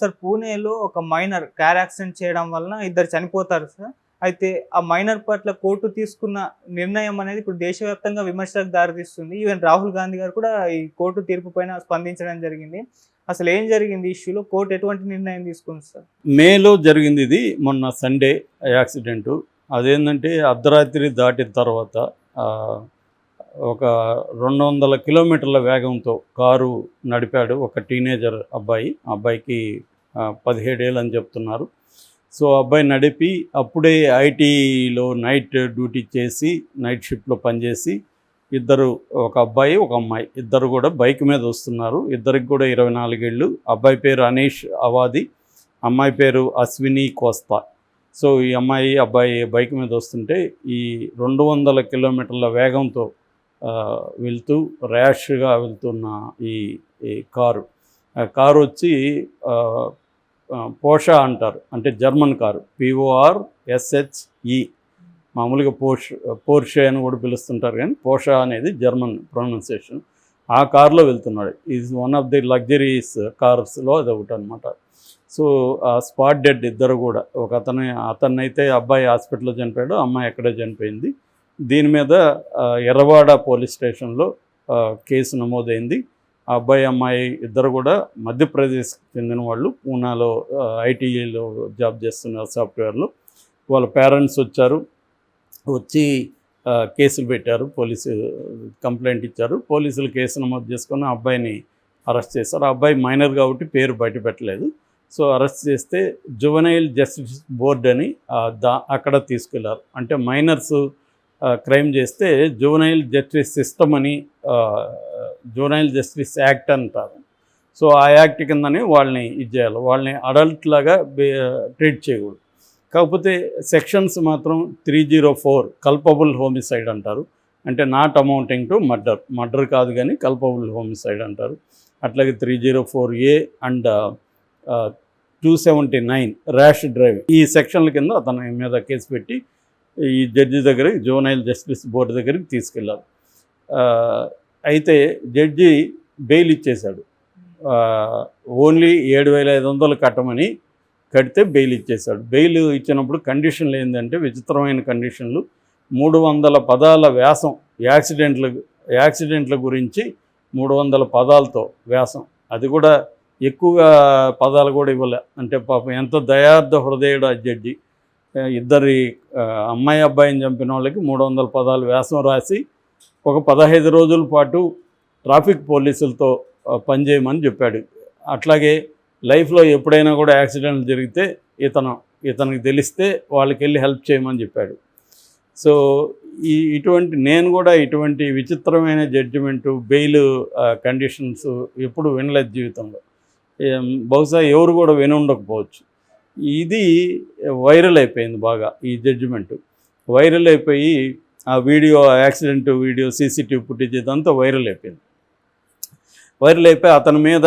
Sir పూణేలో ఒక minor car accident చేయడం వలన ఇద్దరు చనిపోతారు సార్. అయితే ఆ మైనర్ పట్ల కోర్టు తీసుకున్న నిర్ణయం అనేది ఇప్పుడు దేశవ్యాప్తంగా విమర్శలకు దారితీస్తుంది. ఈవెన్ రాహుల్ గాంధీ గారు కూడా ఈ కోర్టు తీర్పు పైన స్పందించడం జరిగింది. అసలు ఏం జరిగింది ఇష్యూలో? కోర్టు ఎటువంటి నిర్ణయం తీసుకుంది సార్? మేలో జరిగింది ఇది మొన్న సండే యాక్సిడెంటు. అదేంటంటే అర్ధరాత్రి దాటిన తర్వాత ఒక రెండు వందల కిలోమీటర్ల వేగంతో కారు నడిపాడు ఒక టీనేజర్ అబ్బాయి. ఆ అబ్బాయికి పదిహేడేళ్ళు అని చెప్తున్నారు. సో అబ్బాయి నడిపి అప్పుడే ఐటీలో నైట్ డ్యూటీ చేసి నైట్ షిఫ్ట్లో పనిచేసి ఇద్దరు ఒక అబ్బాయి ఒక అమ్మాయి ఇద్దరు కూడా బైక్ మీద వస్తున్నారు. ఇద్దరికి కూడా ఇరవై నాలుగేళ్ళు. అబ్బాయి పేరు అనీష్ అవాది అమ్మాయి పేరు అశ్విని కోస్తా. సో ఈ అమ్మాయి అబ్బాయి బైక్ మీద వస్తుంటే ఈ రెండు వందల కిలోమీటర్ల వేగంతో వెళ్తూ ర్యాష్గా వెళ్తున్న ఈ ఈ కారు. ఆ కారు వచ్చి పోష పోషా అంటారు. అంటే జర్మన్ కారు. పిఓఆర్ ఎస్హెచ్ఈ మామూలుగా పోష్ పోర్షే అని కూడా పిలుస్తుంటారు కానీ పోషా అనేది జర్మన్ ప్రొనౌన్సియేషన్. ఆ కారులో వెళ్తున్నాడు. Is one of the luxuries కార్స్లో అది ఒకటి అనమాట సో ఆ స్పాట్ డెడ్ ఇద్దరు కూడా. ఒక అతను అతన్నైతే అబ్బాయి హాస్పిటల్లో చనిపోయాడు అమ్మాయి ఎక్కడో చనిపోయింది. దీని మీద ఎర్రవాడ పోలీస్ స్టేషన్లో కేసు నమోదైంది. ఆ అబ్బాయి అమ్మాయి ఇద్దరు కూడా మధ్యప్రదేశ్కి చెందిన వాళ్ళు. పూనాలో ఐటీఐలో జాబ్ చేస్తున్నారు సాఫ్ట్వేర్లో. వాళ్ళ పేరెంట్స్ వచ్చారు. వచ్చి కేసులు పెట్టారు. పోలీసు కంప్లైంట్ ఇచ్చారు. పోలీసులు కేసు నమోదు చేసుకొని ఆ అబ్బాయిని అరెస్ట్ చేశారు. ఆ అబ్బాయి మైనర్ కాబట్టి పేరు బయట పెట్టలేదు సో అరెస్ట్ చేస్తే జువనైల్ జస్టిస్ బోర్డ్ అని దా అక్కడ తీసుకెళ్ళారు. అంటే మైనర్స్ క్రైమ్ చేస్తే జూనైల్ జస్టిస్ సిస్టమ్ అని జూనైల్ జస్టిస్ యాక్ట్ అంటారు. సో ఆ యాక్ట్ కిందనే వాళ్ళని ఇది చేయాలి. వాళ్ళని అడల్ట్ లాగా ట్రీట్ చేయకూడదు. కాకపోతే సెక్షన్స్ మాత్రం three zero four culpable homicide అంటారు. అంటే not amounting to murder. Murder కాదు కానీ కల్పబుల్ హోమిసైడ్ అంటారు. అట్లాగే three zero four A and two seventy nine rash drive ఈ సెక్షన్ల కింద అతని మీద కేసు పెట్టి ఈ జడ్జి దగ్గరికి జోనైల్ జస్టిస్ బోర్డు దగ్గరికి తీసుకెళ్ళారు అయితే జడ్జి బెయిల్ ఇచ్చేశాడు. ఓన్లీ ఏడు వేల ఐదు వందలు కట్టమని కడితే బెయిల్ ఇచ్చేశాడు. బెయిల్ ఇచ్చినప్పుడు కండిషన్లు ఏంటంటే విచిత్రమైన కండిషన్లు. మూడు వందల పదాల వ్యాసం యాక్సిడెంట్ల యాక్సిడెంట్ల గురించి మూడు వందల పదాలతో వ్యాసం. అది కూడా ఎక్కువగా పదాలు కూడా ఇవ్వలే. అంటే పాపం ఎంత దయార్థ హృదయుడు ఆ జడ్జి. ఇద్దరి అమ్మాయి అబ్బాయిని చంపిన వాళ్ళకి మూడు వందల పదాలు వ్యాసం రాసి ఒక పదహైదు రోజుల పాటు ట్రాఫిక్ పోలీసులతో పనిచేయమని చెప్పాడు. అట్లాగే లైఫ్లో ఎప్పుడైనా కూడా యాక్సిడెంట్ జరిగితే ఇతను ఇతనికి తెలిస్తే వాళ్ళకి వెళ్ళి హెల్ప్ చేయమని చెప్పాడు. సో ఈ ఇటువంటి నేను కూడా ఇటువంటి విచిత్రమైన జడ్జిమెంటు బెయిల్ కండిషన్స్ ఎప్పుడు వినలేదు జీవితంలో. బహుశా ఎవరు కూడా విని ఉండకపోవచ్చు ఇది వైరల్ అయిపోయింది బాగా ఈ జడ్జిమెంట్. వైరల్ అయిపోయి ఆ video accident video CCTV footage ఇదంతా వైరల్ అయిపోయింది. వైరల్ అయిపోయి అతని మీద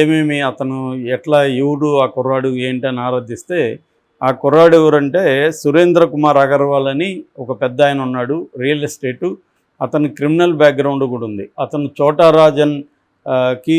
ఏమేమి అతను ఎట్లా ఎవడు ఆ కుర్రాడు ఏంటని ఆరాధిస్తే ఆ కుర్రాడు ఎవరంటే సురేంద్ర కుమార్ అగర్వాల్ అని ఒక పెద్ద ఆయన ఉన్నాడు రియల్ ఎస్టేటు. అతను క్రిమినల్ బ్యాక్గ్రౌండ్ కూడా ఉంది. అతను చోటారాజన్కి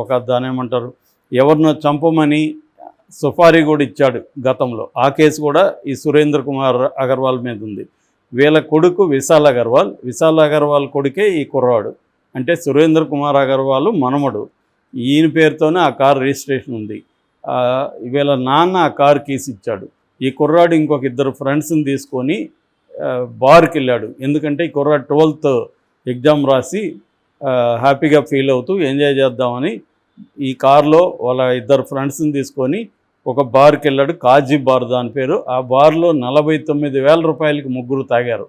ఒక దాని ఏమంటారు ఎవరినో చంపమని సుఫారీ కూడా ఇచ్చాడు గతంలో. ఆ కేసు కూడా ఈ సురేంద్ర కుమార్ అగర్వాల్ మీద ఉంది. వీళ్ళ కొడుకు విశాల్ అగర్వాల్. విశాల్ అగర్వాల్ కొడుకే ఈ కుర్రాడు. అంటే సురేంద్ర కుమార్ అగర్వాల్ మనమడు. ఈయన పేరుతోనే ఆ కార్ రిజిస్ట్రేషన్ ఉంది. వీళ్ళ నాన్న ఆ కార్ కేసు ఇచ్చాడు. ఈ కుర్రాడు ఇంకొక ఇద్దరు ఫ్రెండ్స్ని తీసుకొని బార్కి వెళ్ళాడు. ఎందుకంటే ఈ కుర్రాడు ట్వెల్త్ ఎగ్జామ్ రాసి హ్యాపీగా ఫీల్ అవుతూ ఎంజాయ్ చేద్దామని ఈ కార్లో వాళ్ళ ఇద్దరు ఫ్రెండ్స్ని తీసుకొని ఒక బార్కి వెళ్ళాడు కాజీ బార్ దాని పేరు. ఆ బార్లో నలభై తొమ్మిది వేల రూపాయలకి ముగ్గురు తాగారు.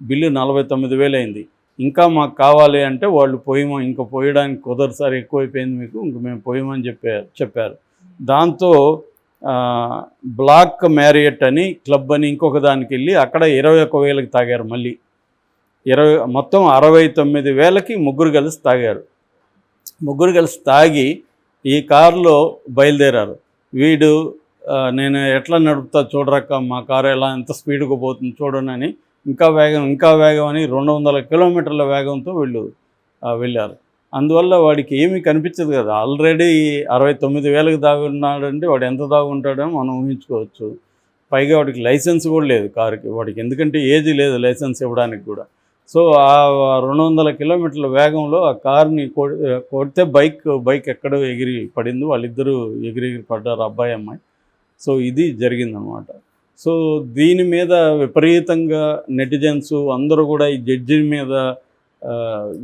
బిల్లు నలభై తొమ్మిది వేలు అయింది. ఇంకా మాకు కావాలి అంటే వాళ్ళు పోయమో ఇంకా పోయడానికి కుదరదు సార్ ఎక్కువైపోయింది మీకు ఇంక మేము పోయమని చెప్పారు చెప్పారు. దాంతో బ్లాక్ మ్యారియట్ అని క్లబ్ అని ఇంకొక దానికి వెళ్ళి అక్కడ ఇరవై ఒక్క వేలకు తాగారు మళ్ళీ. ఇరవై మొత్తం అరవై తొమ్మిది వేలకి ముగ్గురు కలిసి తాగారు. ముగ్గురు కలిసి తాగి ఈ కారులో బయలుదేరారు. వీడు నేను ఎట్లా నడుపుతా చూడరక్క మా కారు ఎలా ఎంత స్పీడ్గా పోతుంది చూడనని ఇంకా వేగం ఇంకా వేగం అని రెండు వందల కిలోమీటర్ల వేగంతో వీళ్ళు వెళ్ళారు. అందువల్ల వాడికి ఏమీ కనిపించదు కదా. ఆల్రెడీ అరవై తొమ్మిది వేలకు దాగున్నాడంటే వాడు ఎంత దాగుంటాడో మనం ఊహించుకోవచ్చు. పైగా వాడికి లైసెన్స్ కూడా లేదు కారుకి. వాడికి ఎందుకంటే ఏజ్ లేదు లైసెన్స్ ఇవ్వడానికి కూడా. సో ఆ రెండు వందల కిలోమీటర్ల వేగంలో ఆ కార్ని కొడితే బైక్ బైక్ ఎక్కడో ఎగిరి పడింది. వాళ్ళిద్దరూ ఎగిరెగిరి పడ్డారు అబ్బాయి అమ్మాయి. సో ఇది జరిగిందనమాట సో దీని మీద విపరీతంగా నెటిజన్స్ అందరూ కూడా ఈ జడ్జి మీద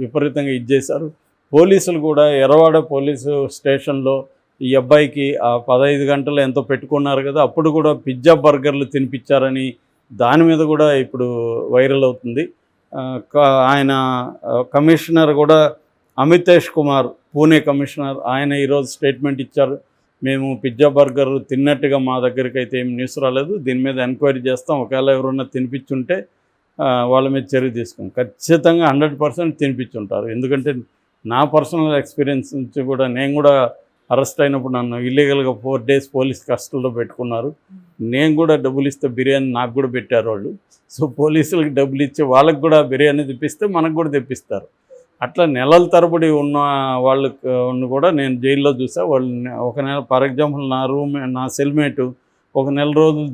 విపరీతంగా ఇచ్చేశారు పోలీసులు కూడా ఎర్రవాడ పోలీసు స్టేషన్లో ఈ అబ్బాయికి ఆ పదహైదు గంటలు ఎంతో పెట్టుకున్నారు కదా అప్పుడు కూడా పిజ్జా బర్గర్లు తినిపించారని దాని మీద కూడా ఇప్పుడు వైరల్ అవుతుంది. ఆయన కమిషనర్ కూడా అమితేష్ కుమార్ పూణే కమిషనర్. ఆయన ఈరోజు స్టేట్మెంట్ ఇచ్చారు. మేము పిజ్జా బర్గర్ తిన్నట్టుగా మా దగ్గరికి అయితే ఏం న్యూస్ రాలేదు. దీని మీద ఎంక్వైరీ చేస్తాం. ఒకవేళ ఎవరన్నా తినిపించుంటే వాళ్ళ మీద చర్య తీసుకుని ఖచ్చితంగా హండ్రెడ్ పర్సెంట్ తినిపించుంటారు. ఎందుకంటే నా పర్సనల్ ఎక్స్పీరియన్స్ నుంచి కూడా నేను కూడా అరెస్ట్ అయినప్పుడు నన్ను ఇల్లీగల్గా ఫోర్ డేస్ పోలీస్ కస్టడీలో పెట్టుకున్నారు. నేను కూడా డబ్బులు ఇస్తే బిర్యానీ నాకు కూడా పెట్టారు వాళ్ళు. సో పోలీసులకు డబ్బులు ఇచ్చి వాళ్ళకి కూడా బిర్యానీ తెప్పిస్తే మనకు కూడా తెప్పిస్తారు. అట్లా నెలల తరబడి ఉన్న వాళ్ళకు కూడా నేను జైల్లో చూసా. వాళ్ళు ఒక నెల ఫర్ ఎగ్జాంపుల్ నా రూమ్ నా సెల్మేటు ఒక నెల రోజులు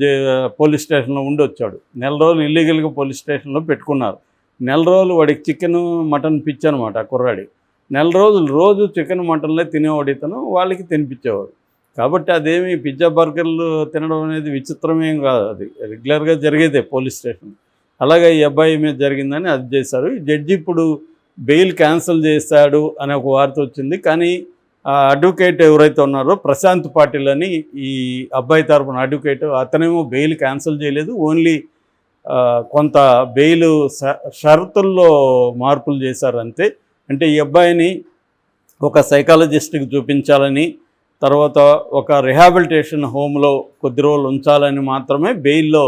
పోలీస్ స్టేషన్లో ఉండి వచ్చాడు. నెల రోజులు ఇల్లీగల్గా పోలీస్ స్టేషన్లో పెట్టుకున్నారు. నెల రోజులు వాడికి చికెన్ మటన్ పిచ్చి అనమాట కుర్రాడి. నెల రోజులు రోజు చికెన్ మటన్లే తినేవాడు ఇతను వాళ్ళకి తినిపించేవాడు. కాబట్టి అదేమి పిజ్జా బర్గర్లు తినడం అనేది విచిత్రమేం కాదు. అది రెగ్యులర్గా జరిగేదే పోలీస్ స్టేషన్. అలాగే ఈ అబ్బాయి మీద జరిగిందని అది చేశారు. ఈ జడ్జి ఇప్పుడు బెయిల్ క్యాన్సిల్ చేశాడు అనే ఒక వార్త వచ్చింది. కానీ ఆ అడ్వకేట్ ఎవరైతే ఉన్నారో ప్రశాంత్ పాటిల్ అని ఈ అబ్బాయి తరపున అడ్వకేట్ అతనేమో బెయిల్ క్యాన్సిల్ చేయలేదు. ఓన్లీ కొంత బెయిల్ షరతుల్లో మార్పులు చేశారు అంతే. అంటే ఈ అబ్బాయిని ఒక సైకాలజిస్ట్కి చూపించాలని తర్వాత ఒక రిహాబిలిటేషన్ హోమ్లో కొద్ది రోజులు ఉంచాలని మాత్రమే బెయిల్లో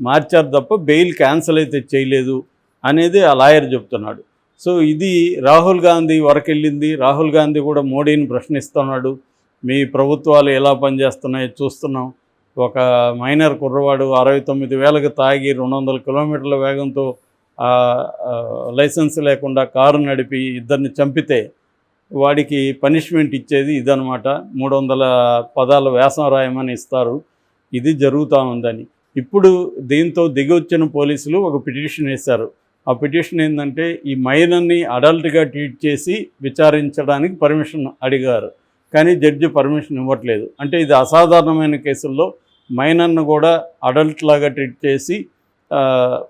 మార్చారు తప్ప బెయిల్ క్యాన్సిల్ అయితే చేయలేదు అనేది ఆ లాయర్ చెప్తున్నాడు. సో ఇది రాహుల్ గాంధీ వరకు వెళ్ళింది రాహుల్ గాంధీ కూడా మోడీని ప్రశ్నిస్తున్నాడు. మీ ప్రభుత్వాలు ఎలా పనిచేస్తున్నాయో చూస్తున్నాం. ఒక మైనర్ కుర్రవాడు అరవై తొమ్మిది వేలకు తాగి రెండు వందల కిలోమీటర్ల వేగంతో లైసెన్స్ లేకుండా కారు నడిపి ఇద్దరిని చంపితే వాడికి పనిష్మెంట్ ఇచ్చేది ఇదనమాట మూడు వందల పదాల వ్యాసం రాయమని ఇస్తారు. ఇది జరుగుతూ ఉందని. ఇప్పుడు దీంతో దిగొచ్చిన పోలీసులు ఒక పిటిషన్ వేశారు. ఆ పిటిషన్ ఏంటంటే ఈ మైనర్ని అడల్ట్గా ట్రీట్ చేసి విచారించడానికి పర్మిషన్ అడిగారు. కానీ జడ్జి పర్మిషన్ ఇవ్వట్లేదు. అంటే ఇది అసాధారణమైన కేసుల్లో మైనర్ను కూడా అడల్ట్ లాగా ట్రీట్ చేసి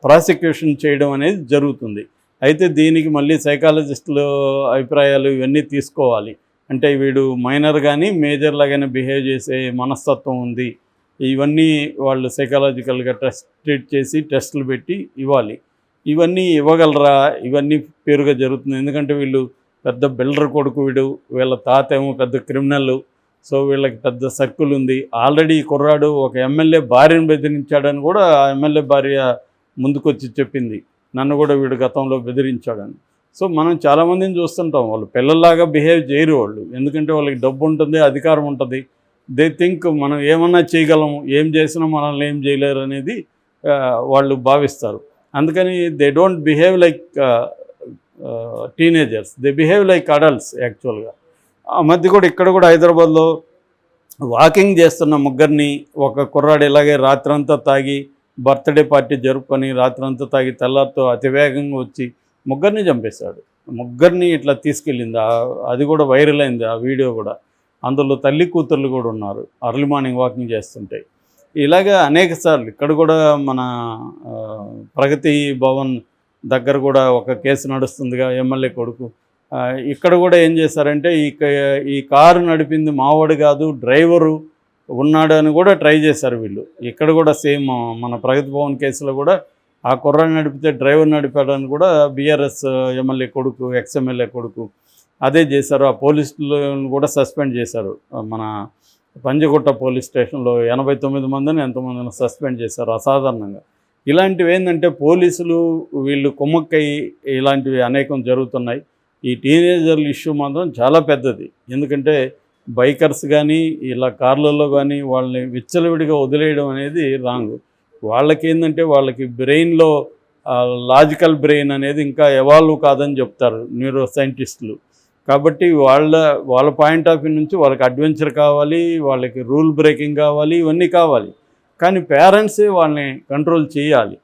ప్రాసిక్యూషన్ చేయడం అనేది జరుగుతుంది. అయితే దీనికి మళ్ళీ సైకాలజిస్టులు అభిప్రాయాలు ఇవన్నీ తీసుకోవాలి. అంటే వీడు మైనర్ కానీ మేజర్ లాగానే బిహేవ్ చేసే మనస్తత్వం ఉంది. ఇవన్నీ వాళ్ళు సైకాలజికల్గా టెస్ట్ ట్రీట్ చేసి టెస్టులు పెట్టి ఇవ్వాలి. ఇవన్నీ ఇవ్వగలరా? ఇవన్నీ పేరుగా జరుగుతుంది. ఎందుకంటే వీళ్ళు పెద్ద బిల్డర్ కొడుకు వీడు వీళ్ళ తాత ఏమో పెద్ద క్రిమినల్ సో వీళ్ళకి పెద్ద సర్కిల్ ఉంది. ఆల్రెడీ కుర్రాడు ఒక ఎమ్మెల్యే భార్యను బెదిరించాడని కూడా ఆ ఎమ్మెల్యే భార్య ముందుకొచ్చి చెప్పింది. నన్ను కూడా వీడు గతంలో బెదిరించాడని. సో మనం చాలామందిని చూస్తుంటాం వాళ్ళు పిల్లల్లాగా బిహేవ్ చేయరు వాళ్ళు. ఎందుకంటే వాళ్ళకి డబ్బు ఉంటుంది అధికారం ఉంటుంది. దే థింక్ మనం ఏమన్నా చేయగలము ఏం చేసినా మనల్ని ఏం చేయలేరు అనేది వాళ్ళు భావిస్తారు. అందుకని they don't behave like teenagers they behave like adults యాక్చువల్గా ఆ మధ్య కూడా ఇక్కడ కూడా హైదరాబాద్లో వాకింగ్ చేస్తున్న ముగ్గురిని ఒక కుర్రాడు ఇలాగే రాత్రంతా తాగి బర్త్డే పార్టీ జరుపుకొని రాత్రంతా తాగి తెల్లారితో అతివేగంగా వచ్చి ముగ్గురిని చంపేశాడు. ముగ్గురిని ఇట్లా తీసుకెళ్ళింది. అది కూడా వైరల్ అయింది. ఆ వీడియో కూడా. అందులో తల్లి కూతుర్లు కూడా ఉన్నారు. అర్లీ మార్నింగ్ వాకింగ్ చేస్తుంటాయి ఇలాగా అనేక సార్లు ఇక్కడ కూడా మన ప్రగతి భవన్ దగ్గర కూడా ఒక కేసు నడుస్తుందిగా ఎమ్మెల్యే కొడుకు. ఇక్కడ కూడా ఏం చేశారంటే ఈ క- ఈ కారు నడిపింది మావాడు కాదు డ్రైవరు ఉన్నాడు అని కూడా ట్రై చేశారు వీళ్ళు. ఇక్కడ కూడా సేమ్ మన ప్రగతి భవన్ కేసులో కూడా ఆ కుర్రాన్ని నడిపితే డ్రైవర్ నడిపాడని కూడా బీఆర్ఎస్ ఎమ్మెల్యే కొడుకు ఎక్స్ఎమ్మెల్యే కొడుకు అదే చేశారు. ఆ పోలీసులను కూడా సస్పెండ్ చేశారు. మన పంజగుట్ట పోలీస్ స్టేషన్లో ఎనభై తొమ్మిది మందిని ఎంతమందిని సస్పెండ్ చేశారు అసాధారణంగా. ఇలాంటివి ఏంటంటే పోలీసులు వీళ్ళు కుమ్మక్కై ఇలాంటివి అనేకం జరుగుతున్నాయి. ఈ టీనేజర్ల ఇష్యూ మాత్రం చాలా పెద్దది. ఎందుకంటే బైకర్స్ కానీ ఇలా కార్లలో కానీ వాళ్ళని విచ్చలవిడిగా వదిలేయడం అనేది రాంగ్. వాళ్ళకి ఏంటంటే వాళ్ళకి బ్రెయిన్లో లాజికల్ బ్రెయిన్ అనేది ఇంకా ఎవాల్వ్ కాదని చెప్తారు న్యూరో సైంటిస్టులు కాబట్టి వాళ్ళ వాళ్ళ పాయింట్ ఆఫ్ వ్యూ నుంచి వాళ్ళకి అడ్వెంచర్ కావాలి వాళ్ళకి రూల్ బ్రేకింగ్ కావాలి ఇవన్నీ కావాలి. కానీ పేరెంట్సే వాళ్ళని కంట్రోల్ చేయాలి.